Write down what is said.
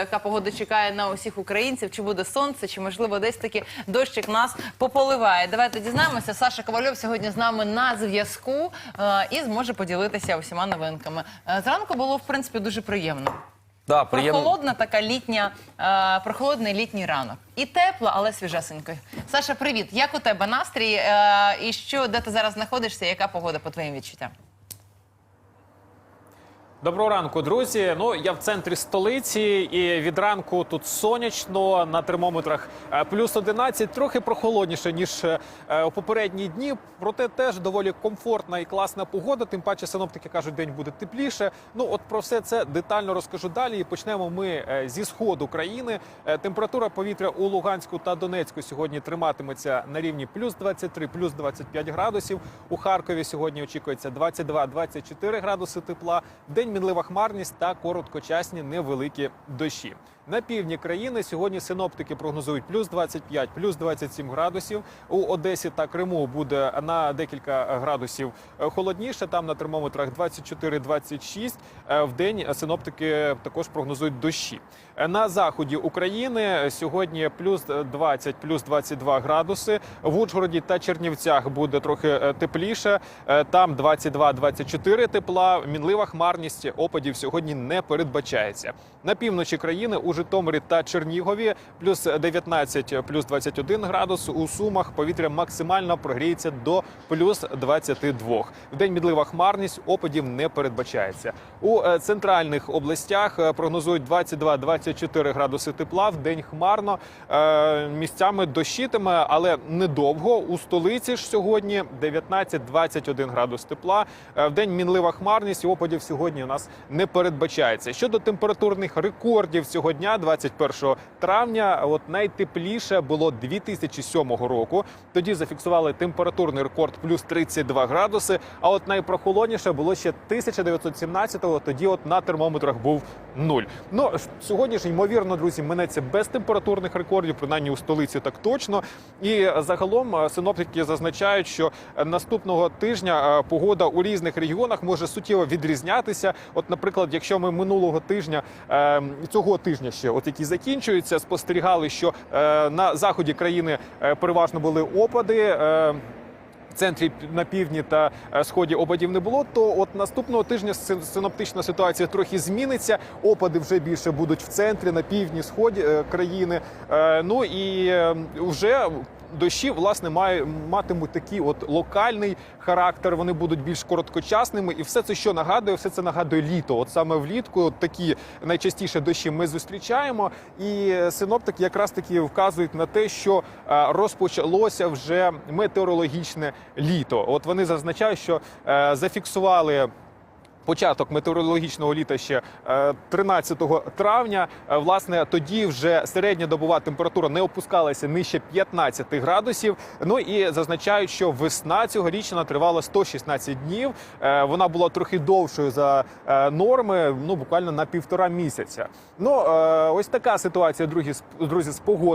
Яка погода чекає на усіх українців? Чи буде сонце, чи можливо десь таки дощик нас пополиває? Давайте дізнаємося. Саша Ковальов сьогодні з нами на зв'язку е, і зможе поділитися усіма новинками. Е, Зранку було в принципі дуже приємно. Да, приємно. Прохолодна така літня, е, прохолодний літній ранок. І тепло, але свіжесенько. Саша, привіт! Як у тебе настрій? Е, і що, де ти зараз знаходишся? Яка погода по твоїм відчуттям? Доброго ранку, друзі. Ну я в центрі столиці, і від ранку тут сонячно на термометрах е, плюс 11, трохи прохолодніше ніж е, у попередні дні. Проте теж доволі комфортна і класна погода. Тим паче синоптики кажуть, день буде тепліше. Ну от про все це детально розкажу далі. І почнемо ми е, зі сходу країни. Температура повітря у Луганську та Донецьку сьогодні триматиметься на рівні плюс 23, плюс 25 градусів. У Харкові сьогодні очікується 22-24 градуси тепла. День мінлива хмарність та короткочасні невеликі дощі. На півдні країни сьогодні синоптики прогнозують плюс 25, плюс 27 градусів. У Одесі та Криму буде на декілька градусів е, холодніше. Там на термометрах 24-26. Е, В день синоптики також прогнозують дощі. Е, На заході України сьогодні плюс 20, плюс 22 градуси. В Ужгороді та Чернівцях буде трохи тепліше. Там 22-24 тепла. Мінлива хмарність опадів сьогодні не передбачається. На півночі країни у Житомирі та Чернігові плюс 19, плюс 21 градус. У Сумах повітря максимально прогріється до плюс 22. В день мінлива хмарність опадів не передбачається. У е, центральних областях е, прогнозують 22-24 градуси тепла. В день хмарно Е, місцями дощитиме, але недовго. У столиці ж сьогодні 19-21 градус тепла. В день мінлива хмарність опадів сьогодні у нас не передбачається. Щодо температурних рекордів цього дня, 21 травня, от найтепліше було 2007 року. Тоді зафіксували температурний рекорд плюс 32 градуси. А от найпрохолодніше було ще 1917-го. Тоді от на термометрах був нуль. Ну сьогодні ж ймовірно, друзі, минеться без температурних рекордів, принаймні у столиці так точно. І загалом е, синоптики зазначають, що наступного тижня е, погода у різних регіонах може суттєво відрізнятися. От, наприклад, якщо ми минулого тижня е, цього тижня ще, от які закінчуються, спостерігали, що е, на заході країни е, переважно були опади. Е, центрі на півдні та е, сході опадів не було. То от наступного тижня синоптична ситуація трохи зміниться. Опади вже більше будуть в центрі, на півдні, сході е, країни. Е, Ну і вже. Дощі власне має матимуть такий от локальний характер. Вони будуть більш короткочасними, і все це що нагадує, все це нагадує літо. От саме влітку от такі найчастіше дощі ми зустрічаємо. І синоптики якраз таки вказують на те, що е, розпочалося вже метеорологічне літо. От вони зазначають, що е, зафіксували. Початок метеорологічного літа ще е, 13 травня. Е, Власне, тоді вже середня добова температура не опускалася нижче 15 градусів. Ну і зазначають, що весна цьогорічна тривала 116 днів. Е, Вона була трохи довшою за е, норми, ну буквально на півтора місяця. Ну е, ось така ситуація, друзі, з погодою.